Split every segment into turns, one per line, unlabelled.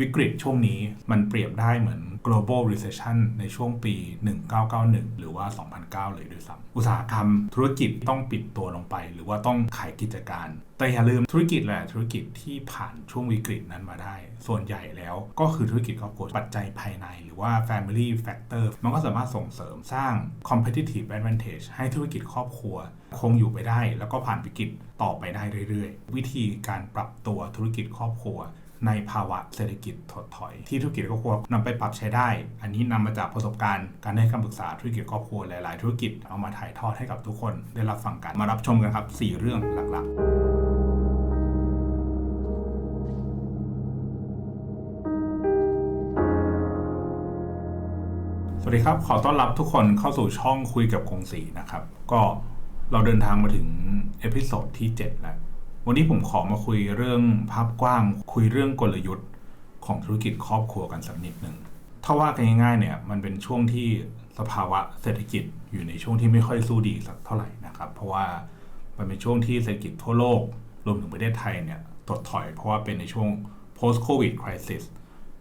วิกฤตช่วงนี้มันเปรียบได้เหมือน global recession ในช่วงปี 1991 หรือว่า 2009 เลยด้วยซ้ำอุตสาหกรรมธุรกิจต้องปิดตัวลงไป หรือว่าต้องขายกิจการ แต่อย่าลืมธุรกิจแหละธุรกิจที่ผ่านช่วงวิกฤตนั้นมาได้ ส่วนใหญ่แล้วก็คือธุรกิจครอบครัวปัจจัยภายใน หรือว่า family factor มันก็สามารถส่งเสริมสร้าง competitive advantage ให้ธุรกิจครอบครัว คงอยู่ไปได้ แล้วก็ผ่านวิกฤตต่อไปได้เรื่อยๆ วิธีการปรับตัวธุรกิจครอบครัว ในภาวะเศรษฐกิจถดถอย ที่ธุรกิจครอบครัวนำไปปรับใช้ได้ อันนี้นำมาจากประสบการณ์การให้คำปรึกษาธุรกิจครอบครัวหลาย ๆ ธุรกิจเอามาถ่ายทอดให้กับทุกคนได้รับฟังกันมารับชมกันครับ 4 เรื่องหลัก ๆสวัสดีครับ ขอต้อนรับทุกคนเข้าสู่ช่องคุยกับคงศรีนะครับ ก็เราเดินทางมาถึงเอพิโซดที่ 7 แล้ว วันนี้ผมขอมาคุยเรื่องภาพกว้าง คุยเรื่องกลยุทธ์ของธุรกิจครอบครัวกันสักนิดหนึ่งถ้าว่ากันง่ายๆเนี่ยมันเป็นช่วงที่สภาวะเศรษฐกิจอยู่ในช่วงที่ไม่ค่อยสู้ดีสักเท่าไหร่นะครับ เพราะว่ามันเป็นช่วงที่เศรษฐกิจทั่วโลกรวมถึงประเทศไทยเนี่ยถดถอย เพราะว่าเป็นในช่วง post covid crisis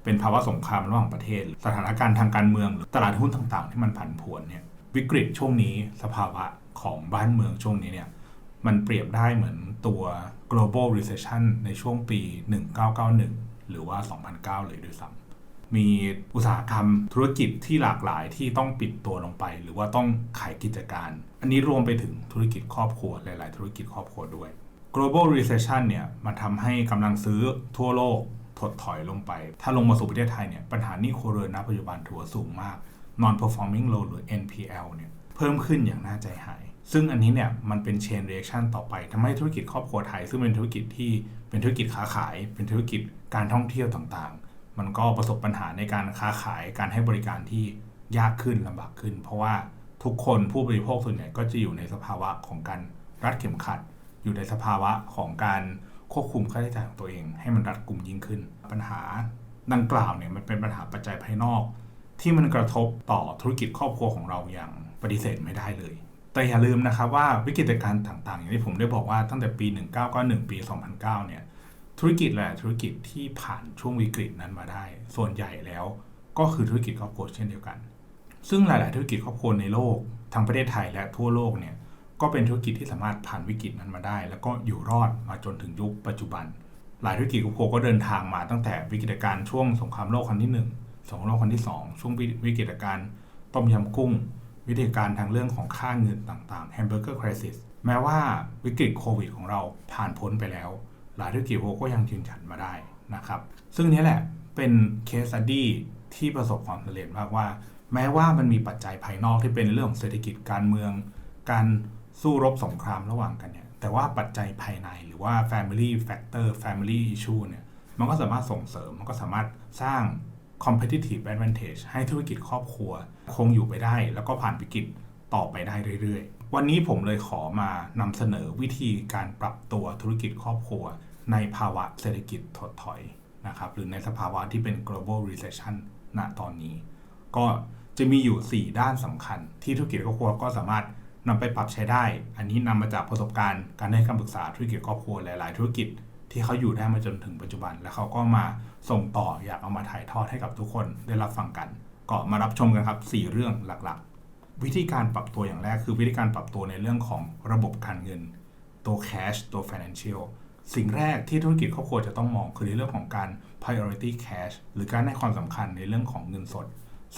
เป็นภาวะสงครามระหว่างประเทศ สถานการณ์ทางการเมืองหรือตลาดหุ้นต่างๆ ที่มันผันผวนเนี่ยวิกฤตช่วงนี้สภาวะของบ้านเมืองช่วงนี้เนี่ย มันเปรียบได้เหมือนตัว global recession ในช่วงปี 1991 หรือว่า 2009 เลยด้วยซ้ำมีอุตสาหกรรมธุรกิจที่หลากหลายที่ต้องปิดตัวลงไป หรือว่าต้องขายกิจการ อันนี้รวมไปถึงธุรกิจครอบครัวหลาย ๆ ธุรกิจครอบครัวด้วย global recession เนี่ยมันทำให้กำลังซื้อทั่วโลกถดถอยลงไป ถ้าลงมาสู่ประเทศไทยเนี่ยปัญหาหนี้ครัวเรือนณปัจจุบันถือว่าสูงมาก non performing loan หรือ NPL เนี่ยเพิ่มขึ้นอย่างน่าใจหาย ซึ่งอันนี้เนี่ยมันเป็น chain reaction ต่อไปทำให้ธุรกิจครอบครัวไทย ซึ่งเป็นธุรกิจที่เป็นธุรกิจค้าขาย เป็นธุรกิจการท่องเที่ยวต่างๆ มันก็ประสบปัญหาในการค้าขายการให้บริการที่ยากขึ้นลำบากขึ้น เพราะว่าทุกคนผู้บริโภคส่วนใหญ่ก็จะอยู่ในสภาวะของการรัดเข็มขัด อยู่ในสภาวะของการควบคุมค่าใช้จ่ายของตัวเอง ให้มันรัดกลุ่มยิ่งขึ้น ปัญหาดังกล่าวเนี่ยมันเป็นปัญหาปัจจัยภายนอก ที่มันกระทบต่อธุรกิจครอบครัวของเราอย่างปฏิเสธไม่ได้เลย แต่อย่าลืมนะครับว่าวิกฤตการณ์ต่างๆ อย่างที่ผมได้บอกว่าตั้งแต่ปี 1991 ปี 2009 เนี่ย ธุรกิจหลายธุรกิจที่ผ่านช่วงวิกฤตนั้นมาได้ ส่วนใหญ่แล้วก็คือธุรกิจครอบครัวเช่นเดียวกัน ซึ่งหลาย ๆ ธุรกิจครอบครัวในโลกทั้งประเทศไทยและทั่วโลกเนี่ยก็เป็นธุรกิจที่สามารถผ่านวิกฤตนั้นมาได้ แล้วก็อยู่รอดมาจนถึงยุคปัจจุบัน หลายธุรกิจครอบครัวก็เดินทางมาตั้งแต่วิกฤตการณ์ช่วงสงครามโลกครั้งที่ 1 สงครามโลกครั้งที่ 2 ช่วงวิกฤตการณ์ต้มยำกุ้ง วิกฤตการณ์ทางเรื่องของค่าเงินต่างๆ hamburger crisis แม้ว่าวิกฤตโควิดของเราผ่านพ้นไปแล้ว หลายธุรกิจก็ยังยืนหยัดมาได้นะครับ ซึ่งนี้แหละเป็นเคสสตี้ที่ประสบความสำเร็จมากว่า แม้ว่ามันมีปัจจัยภายนอกที่เป็นเรื่องของเศรษฐกิจการเมือง การสู้รบสงครามระหว่างกันเนี่ยแต่ว่าปัจจัยภายในหรือว่า family factor family issue เนี่ยมันก็สามารถส่งเสริมมันก็สามารถสร้าง competitive advantage ให้ธุรกิจครอบครัว คงอยู่ไปได้ แล้วก็ผ่านวิกฤตต่อไปได้เรื่อยๆ วันนี้ผมเลยขอมานำเสนอวิธีการปรับตัวธุรกิจครอบครัว ในภาวะเศรษฐกิจถดถอยนะครับหรือในสภาวะที่เป็น global recession ณตอนนี้ ก็จะมีอยู่ 4 ด้านสำคัญ ที่ธุรกิจครอบครัวก็สามารถนำไปปรับใช้ได้ อันนี้นำมาจากประสบการณ์การให้คำปรึกษาธุรกิจครอบครัวหลาย ๆ ธุรกิจ ที่เขาอยู่ได้มาจนถึงปัจจุบัน แล้วเขาก็มาส่งต่ออยากเอามาถ่ายทอดให้กับทุกคนได้รับฟังกัน ก็มารับชมกันครับ 4 เรื่องหลักๆ วิธีการปรับตัวอย่างแรกคือวิธีการปรับตัวในเรื่องของระบบการเงิน ตัว cash ตัว financial สิ่งแรกที่ธุรกิจครอบครัวจะต้องมองคือในเรื่องของการ priority cash หรือการให้ความสำคัญในเรื่องของเงินสด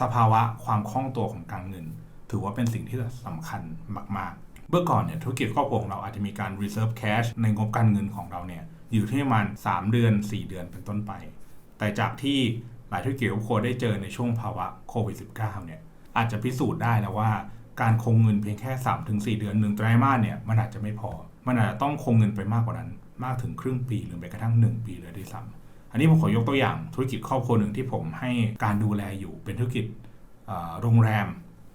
สภาวะความคล่องตัวของการเงิน ถือว่าเป็นสิ่งที่สำคัญมาก ๆ เมื่อก่อนเนี่ยธุรกิจครอบครัวของเราอาจจะมีการ reserve cash ในงบการเงินของเราเนี่ย อยู่ที่ประมาณ 3 เดือน 4 เดือนเป็นต้นไป แต่จากที่หลายธุรกิจครอบครัวได้เจอในช่วงภาวะโควิด -19 เนี่ยอาจจะพิสูจน์ได้แล้วว่าการคงเงินเพียงแค่ 3-4 เดือนหนึ่งไตรมาสเนี่ยมันอาจจะไม่พอ มันอาจจะต้องคงเงินไปมากกว่านั้น มากถึงครึ่งปีหรือไปกระทั่ง 1 ปีเลยด้วยซ้ำอันนี้ผมขอยกตัวอย่างธุรกิจครอบครัวหนึ่งที่ผมให้การดูแลอยู่เป็นธุรกิจโรงแรม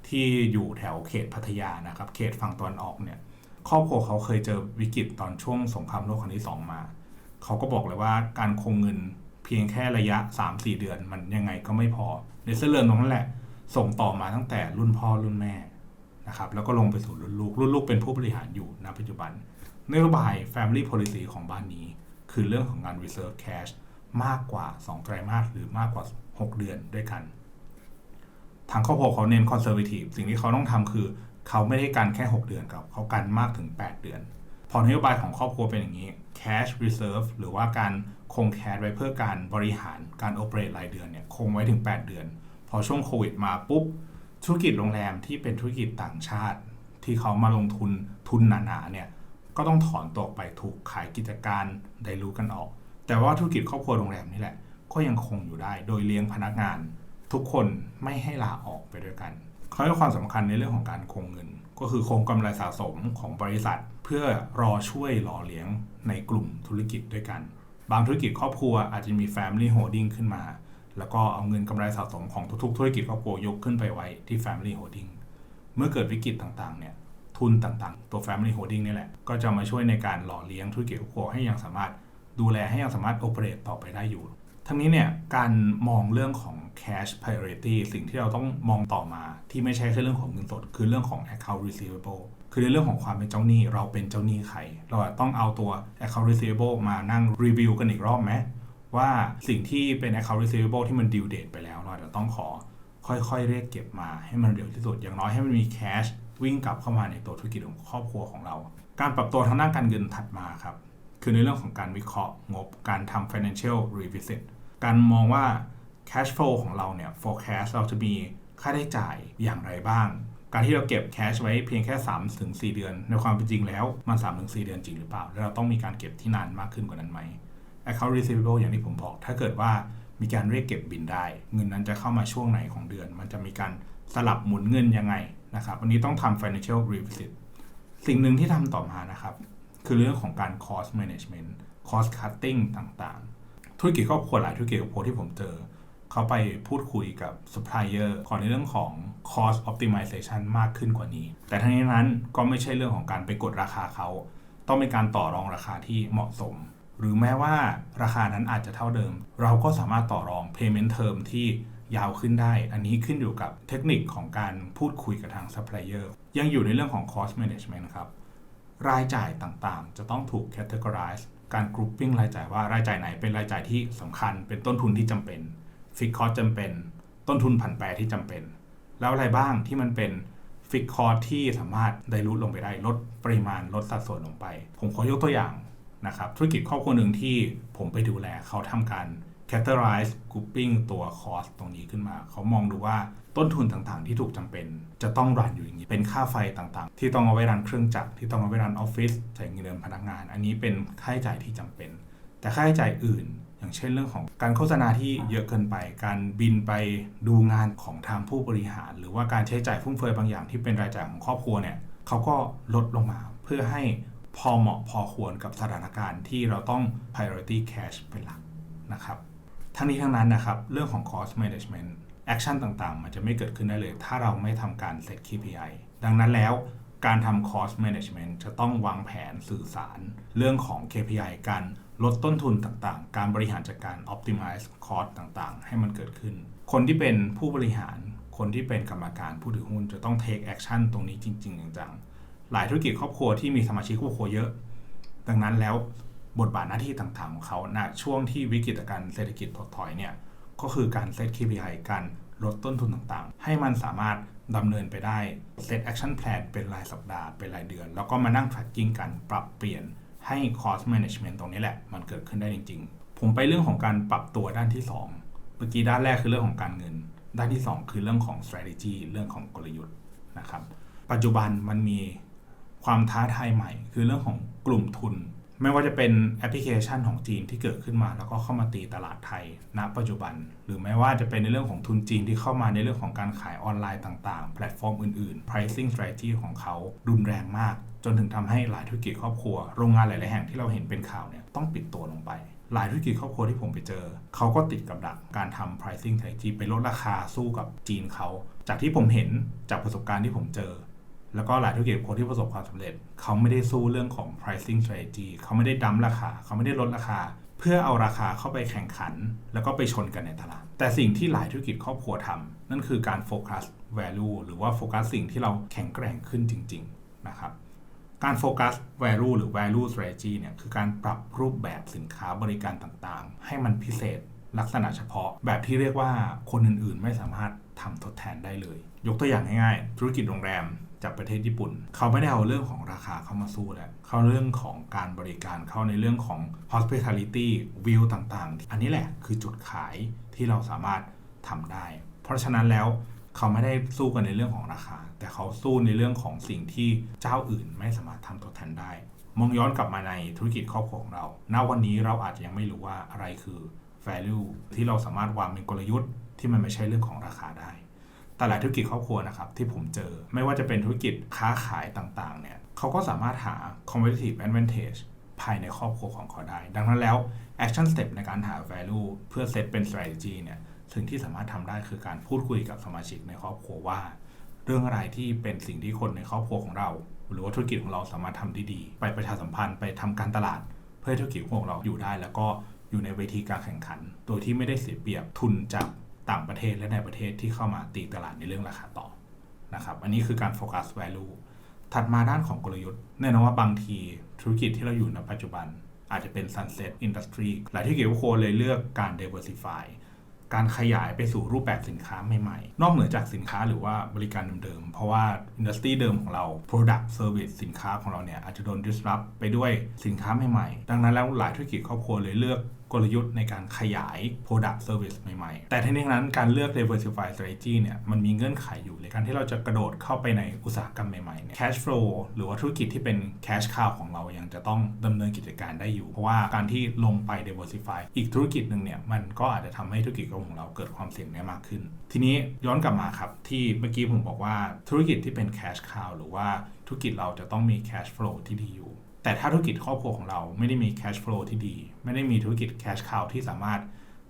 ที่อยู่แถวเขตพัทยานะครับเขตฝั่งตะวันออกเนี่ยครอบครัวเขาเคยเจอวิกฤตตอนช่วงสงครามโลกครั้งที่ 2 มา เขาก็บอกเลยว่าการคงเงินเพียงแค่ระยะ 3-4 เดือนมันยังไงก็ไม่พอในเส้นเลือนตรงนั้นแหละ ส่งต่อมาตั้งแต่รุ่นพ่อรุ่นแม่นะครับแล้วก็ลงไปสู่รุ่นลูกรุ่นลูกเป็นผู้บริหารอยู่ณปัจจุบันนโยบาย Family Policy ของบ้านนี้ คือเรื่องของการ reserve cash มากกว่า 2 ไตรมาสหรือมากกว่า 6 เดือนด้วยกัน ทางครอบครัวเขาเน้นคอนเซอร์ t ทีฟสิ่งที่เขาต้องทำคือ เขาไม่ได้การแค่ 6 เดือนครับเขาการมากถึง 8 เดือน พอนโยบายของครอบครัวเป็นอย่างนี้ cash reserve หรือว่าการคงแคชไว้เพื่อการบริหารการโอเปเรตรายเดือนเนี่ยคงไว้ถึง 8 เดือน พอช่วงโควิดมาปุ๊บ ธุรกิจโรงแรมที่เป็นธุรกิจต่างชาติ ที่เขามาลงทุนทุนหนาๆเนี่ยก็ต้องถอนตัวไปถูกขายกิจการได้รู้กันออก แต่ว่าธุรกิจครอบครัวโรงแรมนี่แหละ ก็ยังคงอยู่ได้โดยเลี้ยงพนักงาน ทุกคนไม่ให้ลาออกไปด้วยกันเขาให้ความสำคัญในเรื่องของการคงเงิน ก็คือคงกำไรสะสมของบริษัท เพื่อรอช่วยหล่อเลี้ยงในกลุ่มธุรกิจด้วยกัน บางธุรกิจครอบครัวอาจจะมี Family Holding ขึ้นมา แล้วก็เอาเงินกำไรสะสมของทุกๆ ธุรกิจครอบครัวยกขึ้นไปไว้ที่ Family Holding เมื่อเกิดวิกฤตต่างๆเนี่ยทุนต่างๆ ตัว Family Holding นี่แหละ ก็จะมาช่วยในการหล่อเลี้ยงธุรกิจครอบครัวให้ยังสามารถดูแลให้ยังสามารถโอเปเรตต่อไปได้อยู่ ทั้งนี้เนี่ยการมองเรื่องของ cash priority สิ่งที่เราต้องมองต่อมาที่ไม่ใช่แค่เรื่องของเงินสด คือเรื่องของ account receivable คือในเรื่องของความเป็นเจ้าหนี้เราเป็นเจ้าหนี้ใคร เราต้องเอาตัว account receivable มานั่งรีวิวกันอีกรอบไหมว่าสิ่งที่เป็น account receivable ที่มัน due date ไปแล้วเราจะต้องขอค่อยๆ เรียกเก็บมาให้มันเร็วที่สุด อย่างน้อยให้มันมี cash วิ่งกลับเข้ามาในตัวธุรกิจของครอบครัวของเรา การปรับตัวทางด้านการเงินถัดมาครับ คือในเรื่องของการวิเคราะห์งบ การทำ financial revisit การมองว่า cash flow ของเราเนี่ย forecast เราจะมีค่าใช้จ่ายอย่างไรบ้าง การที่เราเก็บ cash ไว้เพียงแค่ 3-4 เดือน ในความเป็นจริงแล้วมัน 3-4 เดือนจริงหรือเปล่า แล้วเราต้องมีการเก็บที่นานมากขึ้นกว่านั้นไหม account receivable อย่างที่ผมบอก ถ้าเกิดว่ามีการเรียกเก็บบินได้ เงินนั้นจะเข้ามาช่วงไหนของเดือน มันจะมีการสลับหมุนเงินยังไงนะครับวันนี้ต้องทำ financial revisit สิ่งหนึ่งที่ทำต่อมานะครับ คือเรื่องของการ cost management cost cutting ต่างๆ ธุรกิจครอบครัวหลายธุรกิจครอบครัวที่ผมเจอ เขาไปพูดคุยกับ supplier ขอในเรื่องของ cost optimization มากขึ้นกว่านี้ แต่ทั้งนี้นั้นก็ไม่ใช่เรื่องของการไปกดราคาเขา ต้องเป็นการต่อรองราคาที่เหมาะสม หรือแม้ว่าราคานั้นอาจจะเท่าเดิม เราก็สามารถต่อรอง payment term ที่ยาวขึ้นได้ อันนี้ขึ้นอยู่กับเทคนิคของการพูดคุยกับทาง supplier ยังอยู่ในเรื่องของ cost management ครับ รายจ่ายต่างๆ จะต้องถูก categorize การ grouping รายจ่ายว่ารายจ่ายไหนเป็นรายจ่ายที่สำคัญ เป็นต้นทุนที่จำเป็น fixed cost จำเป็น ต้นทุนผันแปรที่จำเป็น แล้วอะไรบ้างที่มันเป็น fixed cost ที่สามารถไดรูทลงไปได้ลดปริมาณลดสัดส่วนลงไป ผมขอยกตัวอย่างนะครับธุรกิจครอบครัวหนึ่งที่ผมไปดูแลเขาทำการ categorize grouping ตัว cost ตรงนี้ขึ้นมา เขามองดูว่าต้นทุนต่างๆ ที่ถูกจำเป็น จะต้องรันอยู่อย่างนี้ เป็นค่าไฟต่างๆ ที่ต้องเอาไว้รันเครื่องจักรที่ต้องเอาไว้รันออฟฟิศจ่ายเงินเดือนพนักงาน อันนี้เป็นค่าใช้จ่ายที่จำเป็น แต่ค่าใช้จ่ายอื่น อย่างเช่นเรื่องของการโฆษณาที่เยอะเกินไป การบินไปดูงานของทางผู้บริหาร หรือว่าการใช้จ่ายฟุ่มเฟือยบางอย่างที่เป็นรายจ่ายของครอบครัวเนี่ยเขาก็ลดลงมาเพื่อให้พอเหมาะพอควรกับสถานการณ์ที่เราต้อง priority cash เป็นหลักนะครับ ทั้งนี้ทั้งนั้นนะครับ เรื่องของ cost management action ต่างๆ มันจะไม่เกิดขึ้นได้เลย ถ้าเราไม่ทำการ set KPI ดังนั้นแล้ว การทำ cost management จะต้องวางแผนสื่อสาร เรื่องของ KPI การลดต้นทุนต่างๆ การบริหารจัดการ optimize cost ต่างๆ ให้มันเกิดขึ้น คนที่เป็นผู้บริหาร คนที่เป็นกรรมการผู้ถือหุ้นจะต้อง take action ตรงนี้จริง ๆ จังๆ หลายธุรกิจครอบครัวที่มีสมาชิกครอบครัวเยอะ ดังนั้นแล้วบทบาทหน้าที่ต่างๆ ของเขาณช่วงที่วิกฤตการเศรษฐกิจถดถอยเนี่ย ก็คือการเซต KPI การลดต้นทุนต่างๆ ให้มันสามารถ ดำเนินไปได้เซต action plan เป็นรายสัปดาห์เป็นรายเดือน แล้วก็มานั่ง tracking กันปรับเปลี่ยนให้ cost management ตรงนี้แหละ มันเกิดขึ้นได้จริง ๆ ผมไปเรื่องของการปรับตัวด้านที่ 2 เมื่อกี้ด้านแรกคือเรื่องของการเงิน ด้านที่ 2 คือเรื่องของ strategy เรื่องของกลยุทธ์นะครับ ปัจจุบันมันมีความท้าทายใหม่ คือเรื่องของกลุ่มทุน ไม่ว่าจะเป็นแอปพลิเคชันของจีนที่เกิดขึ้นมา แล้วก็เข้ามาตีตลาดไทยณ ปัจจุบัน หรือแม้ว่าจะเป็นในเรื่องของทุนจีนที่เข้ามาในเรื่องของการขายออนไลน์ต่างๆ แพลตฟอร์มอื่นๆ pricing strategy ของเขารุนแรงมาก จนถึงทำให้หลายธุรกิจครอบครัว โรงงานหลายๆแห่งที่เราเห็นเป็นข่าวเนี่ยต้องปิดตัวลงไปหลายธุรกิจครอบครัวที่ผมไปเจอ เขาก็ติดกับดักการทำ pricing strategy ไปลดราคาสู้กับจีนเขา จากที่ผมเห็นจากประสบการณ์ที่ผมเจอ แล้วก็หลายธุรกิจคนที่ประสบความสำเร็จ เขาไม่ได้สู้เรื่องของ pricing strategy เขาไม่ได้ดั้มราคา เขาไม่ได้ลดราคา เพื่อเอาราคาเข้าไปแข่งขัน แล้วก็ไปชนกันในตลาด แต่สิ่งที่หลายธุรกิจครอบครัวทำนั่นคือการโฟกัส value หรือว่าโฟกัสสิ่งที่เราแข็งแกร่งขึ้นจริง ๆ นะครับการโฟกัส value หรือ value strategy เนี่ยคือการปรับรูปแบบสินค้าบริการต่างๆ ให้มันพิเศษลักษณะเฉพาะ แบบที่เรียกว่าคนอื่นๆ ไม่สามารถทำทดแทนได้เลย ยกตัวอย่างง่ายๆ ธุรกิจโรงแรม จากประเทศญี่ปุ่น เขาไม่ได้เอาเรื่องของราคาเข้ามาสู้แล้วเขาเรื่องของการบริการเข้าในเรื่องของ hospitality view ต่างๆ อันนี้แหละคือจุดขายที่เราสามารถทำได้ เพราะฉะนั้นแล้วเขาไม่ได้สู้กันในเรื่องของราคา แต่เขาสู้ในเรื่องของสิ่งที่เจ้าอื่นไม่สามารถทำทดแทนได้ มองย้อนกลับมาในธุรกิจครอบครัวของเรา ณ วันนี้เราอาจจะยังไม่รู้ว่าอะไรคือ value ที่เราสามารถวางเป็นกลยุทธ์ที่มันไม่ใช่เรื่องของราคาได้ ต่หลายธุรกิจครอบครัวนะครับที่ผมเจอ ไม่ว่าจะเป็นธุรกิจค้าขายต่างๆเนี่ยเขาก็สามารถหา competitive advantage ภายในครอบครัวของเขาได้ ดังนั้นแล้ว action step ในการหา value เพื่อ set เป็น strategy เนี่ยสิ่งที่สามารถทำได้คือการพูดคุยกับสมาชิกในครอบครัวว่า เรื่องอะไรที่เป็นสิ่งที่คนในครอบครัวของเรา หรือว่าธุรกิจของเราสามารถทำได้ดี ไปประชาสัมพันธ์ไปทำการตลาด เพื่อธุรกิจของเราอยู่ได้ แล้วก็อยู่ในเวทีการแข่งขัน โดยที่ไม่ได้เสียเปรียบทุนจาก ต่างประเทศและในประเทศที่เข้ามาตีตลาดในเรื่องราคาต่อนะครับ อันนี้คือการโฟกัส value ถัดมาด้านของกลยุทธ์แน่นอนว่าบางทีธุรกิจที่เราอยู่ในปัจจุบัน อาจจะเป็น sunset industry หลายที่เกี่ยวโคเลยเลือกการ diversify การขยายไปสู่รูปแบบสินค้าใหม่ๆ นอกเหนือจากสินค้าหรือว่าบริการเดิมๆ เพราะว่าอินดัสทรีเดิมของเรา Product Service สินค้าของเราเนี่ยอาจจะโดน disrupt ไปด้วยสินค้าใหม่ๆ ดังนั้นแล้วหลายธุรกิจครอบครัวเลยเลือก กลยุทธ์ในการขยาย Product Service ใหม่ๆ แต่ทั้งนี้ทั้งนั้นการเลือก Diversify Strategy เนี่ยมันมีเงื่อนไขอยู่ในการที่เราจะกระโดดเข้าไปในอุตสาหกรรมใหม่ๆเนี่ย Cash Flow หรือว่าธุรกิจที่เป็น Cash Cow ของเรายังจะต้องดำเนินกิจการได้อยู่ เพราะว่าการที่ลงไป Diversify อีกธุรกิจหนึ่งเนี่ยมันก็อาจจะทำให้ธุรกิจของเราเกิดความเสี่ยงได้มากขึ้น ทีนี้ย้อนกลับมาครับที่เมื่อกี้ผมบอกว่าธุรกิจที่เป็น Cash Cow หรือว่าธุรกิจเราจะต้องมี Cash Flow ที่ดีอยู่ แต่ถ้าธุรกิจครอบครัวของเราไม่ได้มี cash flow ที่ดี ไม่ได้มีธุรกิจ cash cow ที่สามารถ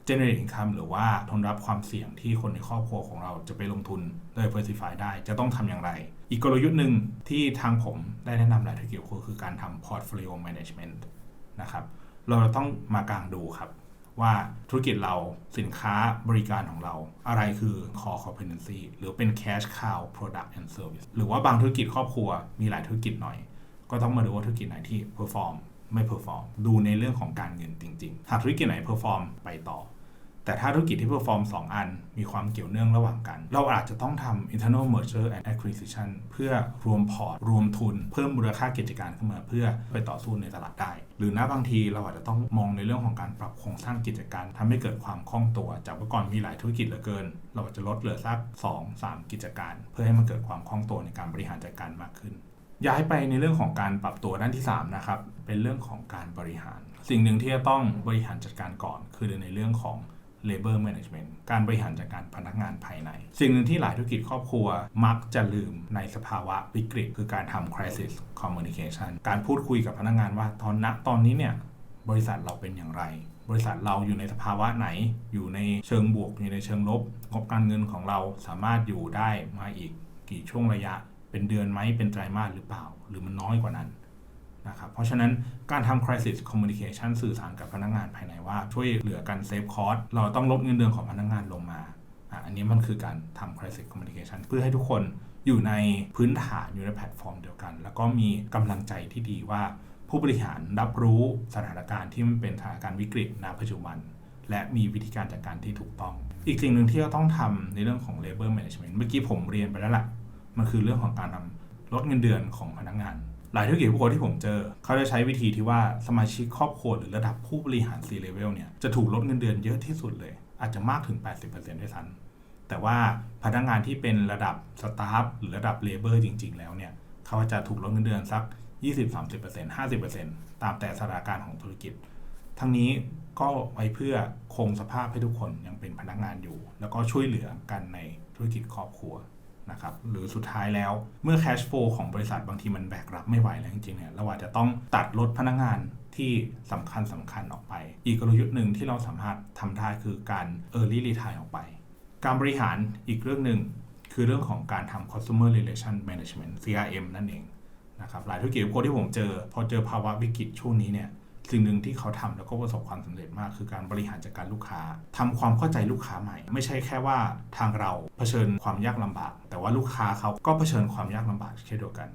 generate income หรือว่าทนรับความเสี่ยงที่คนในครอบครัวของเราจะไปลงทุน diversify ได้จะต้องทำอย่างไร อีกกลยุทธ์หนึ่งที่ทางผมได้แนะนำหลายธุรกิจคือการทำ portfolio management นะครับเราต้องมากางดูครับ ว่าธุรกิจเราสินค้าบริการของเรา อะไรคือ core competency หรือเป็น cash cow product and service หรือว่าบางธุรกิจครอบครัวมีหลายธุรกิจหน่อย ก็ต้องมาดูว่าธุรกิจไหนที่ perform ไม่ perform ดูในเรื่องของการเงินจริงๆ หากธุรกิจไหน perform ไปต่อ แต่ถ้าธุรกิจที่ perform 2อัน มีความเกี่ยวเนื่องระหว่างกัน เราอาจจะต้องทำ internal merger and acquisition เพื่อรวมพอร์ต รวมทุน เพิ่มมูลค่ากิจการขึ้นมาเพื่อไปต่อสู้ในตลาดได้ หรือณบางทีเราอาจจะต้องมองในเรื่องของการปรับโครงสร้างกิจการทำให้เกิดความคล่องตัว จากเมื่อก่อนมีหลายธุรกิจเหลือเกิน เราอาจจะลดเหลือสัก2-3 กิจการ เพื่อให้มันเกิดความคล่องตัวในการบริหารจัดการมากขึ้น ย้ายไปในเรื่องของการปรับตัวด้านที่ 3 นะครับ เป็นเรื่องของการบริหาร สิ่งหนึ่งที่จะต้องบริหารจัดการก่อน คือในเรื่องของ labor management การบริหารจัดการพนักงานภายใน สิ่งหนึ่งที่หลายธุรกิจครอบครัวมักจะลืมในสภาวะวิกฤต คือการทำ crisis communication การพูดคุยกับพนักงานว่าตอนณตอนนี้เนี่ยบริษัทเราเป็นอย่างไร บริษัทเราอยู่ในสภาวะไหน อยู่ในเชิงบวก อยู่ในเชิงลบงบการเงินของเราสามารถอยู่ได้มาอีกกี่ช่วงระยะ เป็นเดือนไหมเป็นไตรมาสหรือเปล่า หรือมันน้อยกว่านั้นนะครับเพราะฉะนั้นการทำ crisis communication สื่อสารกับพนักงานภายในว่า ช่วยเหลือกันเซฟคอร์สเราต้องลดเงินเดือนของพนักงานลงมาอันนี้มันคือการทำ crisis communication เพื่อให้ทุกคนอยู่ในพื้นฐานอยู่ในแพลตฟอร์มเดียวกัน แล้วก็มีกำลังใจที่ดีว่า ผู้บริหารรับรู้สถานการณ์ที่มันเป็นสถานการณ์วิกฤตณปัจจุบัน และมีวิธีการจัดการที่ถูกต้อง อีกสิ่งหนึ่งที่เราต้องทำในเรื่องของ labor management เมื่อกี้ผมเรียนไปแล้วล่ะ มันคือเรื่องของการทำลดเงินเดือนของพนักงาน หลายธุรกิจผู้คนที่ผมเจอ เขาจะใช้วิธีที่ว่าสมาชิกครอบครัวหรือระดับผู้บริหาร C level เนี่ยจะถูกลดเงินเดือนเยอะที่สุดเลย อาจจะมากถึง 80%ด้วยซ้ำแต่ว่าพนักงานที่เป็นระดับสตาฟหรือระดับเลเบอร์จริง ๆ แล้วเนี่ยเขาจะถูกลดเงินเดือนสัก 20-30% 50%ตามแต่สถานการณ์ของธุรกิจ ทั้งนี้ก็ไว้เพื่อคงสภาพให้ทุกคนยังเป็นพนักงานอยู่ แล้วก็ช่วยเหลือกันในธุรกิจครอบครัว นะครับหรือสุดท้ายแล้วเมื่อ cash flow ของบริษัทบางทีมันแบกรับไม่ไหวแล้วจริงๆเนี่ยเราอาจจะต้องตัดลดพนักงานที่สำคัญสำคัญออกไป อีกกลยุทธ์หนึ่งที่เราสามารถทำได้คือการ early retire ออกไป การบริหารอีกเรื่องหนึ่งคือเรื่องของการทำ customer relation management CRM นั่นเองนะครับหลายธุรกิจคนที่ผมเจอ พอเจอภาวะวิกฤตช่วงนี้เนี่ย สิ่งหนึ่งที่เขาทำแล้วก็ประสบความสำเร็จมาก คือการบริหารจัดการลูกค้าทำความเข้าใจลูกค้าใหม่ ไม่ใช่แค่ว่าทางเราเผชิญความยากลำบาก แต่ว่าลูกค้าเขาก็เผชิญความยากลำบากเช่นเดียวกัน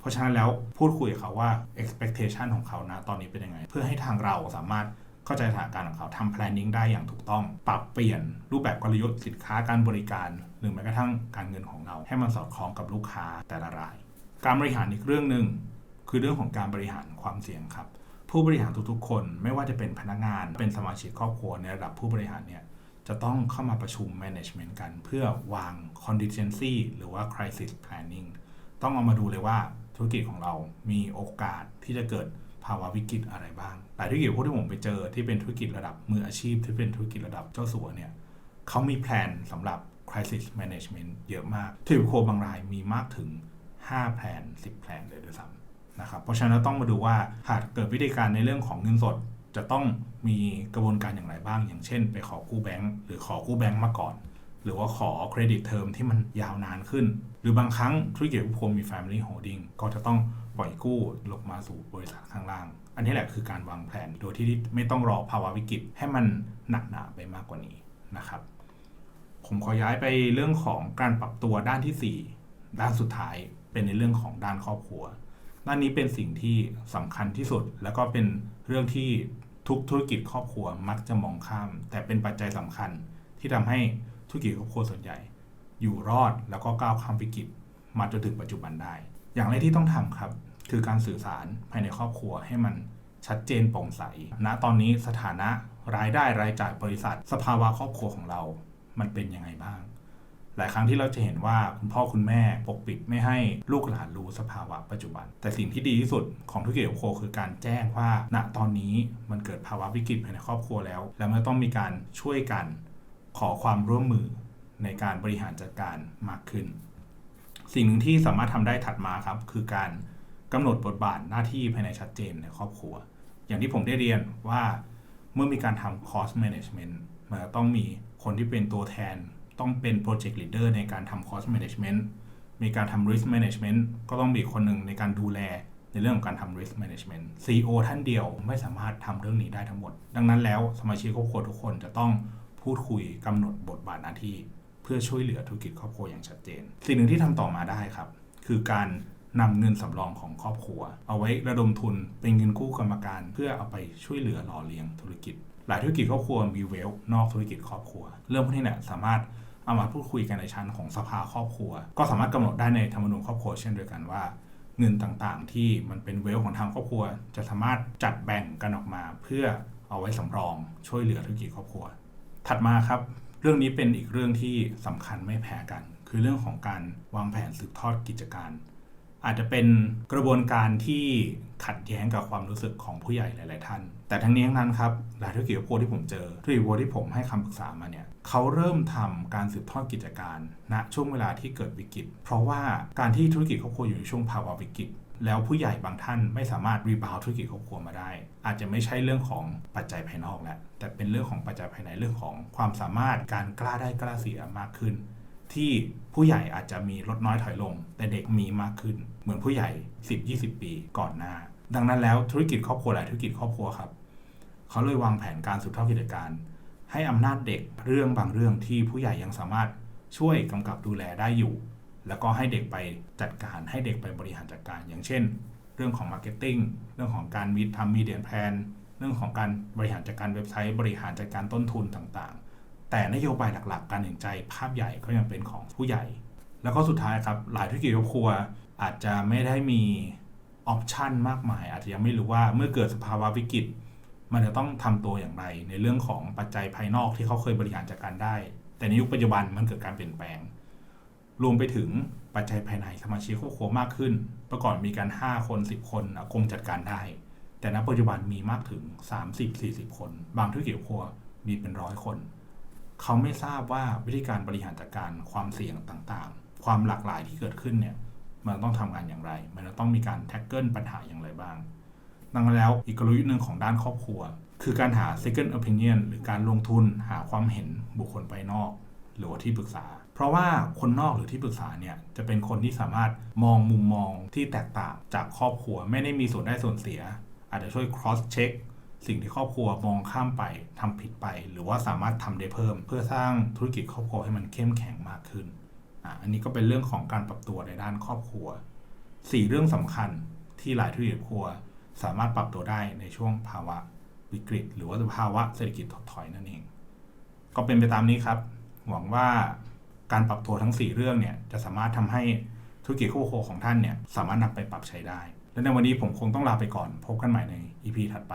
เพเพราะฉะนั้นแล้วพูดคุยกับเขาว่า expectation ของเขานะตอนนี้เป็นยังไง เพื่อให้ทางเราสามารถเข้าใจสถานการณ์ของเขาทำ planning ได้อย่างถูกต้อง ปรับเปลี่ยนรูปแบบกลยุทธ์สินค้าการบริการ หรือแม้กระทั่งการเงินของเรา ให้มันสอดคล้องกับลูกค้าแต่ละราย การบริหารอีกเรื่องหนึ่งคือเรื่องของการบริหารความเสี่ยงครับ ผู้บริหารทุกๆ คน ไม่ว่าจะเป็นพนักงาน เป็นสมาชิกครอบครัวในระดับผู้บริหารเนี่ยจะต้องเข้ามาประชุม management กัน เพื่อวาง contingency หรือว่า crisis planning ต้องเอามาดูเลยว่าธุรกิจของเรามีโอกาสที่จะเกิดภาวะวิกฤตอะไรบ้างหลายธุรกิจพวกที่ผมไปเจอที่เป็นธุรกิจระดับมืออาชีพ ที่เป็นธุรกิจระดับเจ้าสัวเนี่ยเขามีแผนสำหรับ crisis management เยอะมากธุรกิจโคบางรายมีมากถึง 5 แผน 10 แผนเลยด้วยซ้ำ นะครับเพราะฉะนั้นต้องมาดูว่าหากเกิดวิธีการในเรื่องของเงินสด จะต้องมีกระบวนการอย่างไรบ้าง อย่างเช่น ไปขอกู้แบงก์หรือขอกู้แบงก์มาก่อน หรือว่าขอเครดิตเทอมที่มันยาวนานขึ้น หรือบางครั้งธุรกิจผู้คนมี Family Holding ก็จะต้องปล่อยกู้ลงมาสู่บริษัทข้างล่าง อันนี้แหละคือการวางแผน โดยที่ไม่ต้องรอภาวะวิกฤตให้มันหนักหนาไปมากกว่านี้นะครับ ผมขอย้ายไปเรื่องของการปรับตัวด้านที่ 4 ด้านสุดท้ายเป็นในเรื่องของด้านครอบครัว ด้านนี้เป็นสิ่งที่สำคัญที่สุด แล้วก็เป็นเรื่องที่ทุกธุรกิจครอบครัวมักจะมองข้าม แต่เป็นปัจจัยสำคัญที่ทำให้ธุรกิจครอบครัวส่วนใหญ่ อยู่รอดแล้วก็ก้าวข้ามวิกฤตมาจนถึงปัจจุบันได้ อย่างแรกที่ต้องทำครับ คือการสื่อสารภายในครอบครัวให้มันชัดเจนโปร่งใสณตอนนี้สถานะรายได้รายจ่ายบริษัท สภาวะครอบครัวของเรา มันเป็นยังไงบ้าง หลายครั้งที่เราจะเห็นว่าคุณพ่อคุณแม่ปกปิดไม่ให้ลูกหลานรู้สภาวะปัจจุบัน แต่สิ่งที่ดีที่สุดของธุรกิจโคคือการแจ้งว่า ณตอนนี้มันเกิดภาวะวิกฤตภายในครอบครัวแล้ว แล้วมันต้องมีการช่วยกันขอความร่วมมือในการบริหารจัดการมากขึ้น สิ่งหนึ่งที่สามารถทำได้ถัดมาครับ คือการกำหนดบทบาทหน้าที่ภายในชัดเจนในครอบครัว อย่างที่ผมได้เรียนว่าเมื่อมีการทำ cost management มันจะต้องมีคนที่เป็นตัวแทน ต้องเป็น project leader ในการทำ cost management มีการทำ risk management ก็ต้องมีคนหนึ่งในการดูแลในเรื่องของการทำ risk management CEO ท่านเดียวไม่สามารถทำเรื่องนี้ได้ทั้งหมด ดังนั้นแล้วสมาชิกครอบครัวทุกคนจะต้องพูดคุยกำหนดบทบาทหน้าที่ เพื่อช่วยเหลือธุรกิจครอบครัวอย่างชัดเจน สิ่งหนึ่งที่ทำต่อมาได้ครับ คือการนำเงินสำรองของครอบครัว เอาไว้ระดมทุนเป็นเงินกู้กรรมการ เพื่อเอาไปช่วยเหลือหล่อเลี้ยงธุรกิจ หลายธุรกิจครอบครัวมีเวลนอกธุรกิจครอบครัว เรื่องพวกนี้เนี่ยสามารถ เอามาพูดคุยกันในชั้นของสภาครอบครัว ก็สามารถกำหนดได้ในธรรมนูญครอบครัวเช่นเดียวกันว่าเงินต่างๆ ที่มันเป็นเวลของทางครอบครัว จะสามารถจัดแบ่งกันออกมา เพื่อเอาไว้สำรองช่วยเหลือธุรกิจครอบครัว ถัดมาครับ เรื่องนี้เป็นอีกเรื่องที่สำคัญไม่แพ้กัน คือเรื่องของการวางแผนสืบทอดกิจการ อาจจะเป็นกระบวนการที่ขัดแย้งกับความรู้สึกของผู้ใหญ่หลาย ๆ ท่าน แต่ทั้งนี้ทั้งนั้นครับหลายธุรกิจครอบครัวที่ผมเจอธุรกิจครอบครัวที่ผมให้คำปรึกษามาเนี่ยเขาเริ่มทำการสืบทอดกิจการณช่วงเวลาที่เกิดวิกฤต เพราะว่าการที่ธุรกิจครอบครัวอยู่ในช่วงภาวะวิกฤตแล้วผู้ใหญ่บางท่านไม่สามารถรีบาวธุรกิจครอบครัวมาได้ อาจจะไม่ใช่เรื่องของปัจจัยภายนอกแล้วแต่เป็นเรื่องของปัจจัยภายในเรื่องของความสามารถการกล้าได้กล้าเสียมากขึ้น ที่ผู้ใหญ่อาจจะมีลดน้อยถอยลง แต่เด็กมีมากขึ้น เหมือนผู้ใหญ่ 10-20 ปีก่อนหน้า ดังนั้นแล้วธุรกิจครอบครัวหลายธุรกิจครอบครัวครับเขาเลยวางแผนการสืบทอดกิจการ ให้อำนาจเด็กเรื่องบางเรื่องที่ผู้ใหญ่ยังสามารถช่วยกำกับดูแลได้อยู่ แล้วก็ให้เด็กไปจัดการให้เด็กไปบริหารจัดการ อย่างเช่น เรื่องของมาร์เก็ตติ้งเรื่องของการมีทำมีเดียแพลนเรื่องของการบริหารจัดการเว็บไซต์ บริหารจัดการต้นทุนต่าง แต่นโยบายหลักๆ การเห็นใจภาพใหญ่ก็ยังเป็นของผู้ใหญ่ แล้วก็สุดท้ายครับหลายธุรกิจครอบครัวอาจจะไม่ได้มีออปชันมากมาย อาจจะยังไม่รู้ว่าเมื่อเกิดสภาวะวิกฤต มันจะต้องทำตัวอย่างไร ในเรื่องของปัจจัยภายนอกที่เขาเคยบริหารจัดการได้ แต่ในยุคปัจจุบันมันเกิดการเปลี่ยนแปลง รวมไปถึงปัจจัยภายในสมาชิกครอบครัวมากขึ้นเมื่อก่อนมีกัน5คน 10 คนคงจัดการได้ แต่ณปัจจุบันมีมากถึง 30-40 คน บางธุรกิจครอบครัวมีเป็นร้อยคน เขาไม่ทราบว่าวิธีการบริหารจัดการความเสี่ยงต่างๆ ความหลากหลายที่เกิดขึ้นเนี่ยมันต้องทำงานอย่างไร มันต้องมีการแท็กเกิลปัญหาอย่างไรบ้าง ดังนั้นแล้วอีกกลยุทธ์หนึ่งของด้านครอบครัว คือการหา second opinion หรือการลงทุนหาความเห็นบุคคลภายนอก หรือว่าที่ปรึกษา เพราะว่าคนนอกหรือที่ปรึกษาเนี่ยจะเป็นคนที่สามารถมองมุมมองที่แตกต่างจากครอบครัวไม่ได้มีส่วนได้ส่วนเสีย อาจจะช่วย cross check สิ่งที่ครอบครัวมองข้ามไปทำผิดไป หรือว่าสามารถทำได้เพิ่ม เพื่อสร้างธุรกิจครอบครัวให้มันเข้มแข็งมากขึ้นอะอันนี้ก็เป็นเรื่องของการปรับตัวในด้านครอบครัว 4 เรื่องสำคัญที่หลายธุรกิจครัว สามารถปรับตัวได้ในช่วงภาวะวิกฤต หรือว่าภาวะเศรษฐกิจถดถอยนั่นเอง ก็เป็นไปตามนี้ครับ หวังว่าการปรับตัวทั้ง 4 เรื่องเนี่ยจะสามารถทำให้ธุรกิจครอบครัวของท่านเนี่ยสามารถนำไปปรับใช้ได้ และในวันนี้ผมคงต้องลาไปก่อน พบกันใหม่ใน EP ถัดไป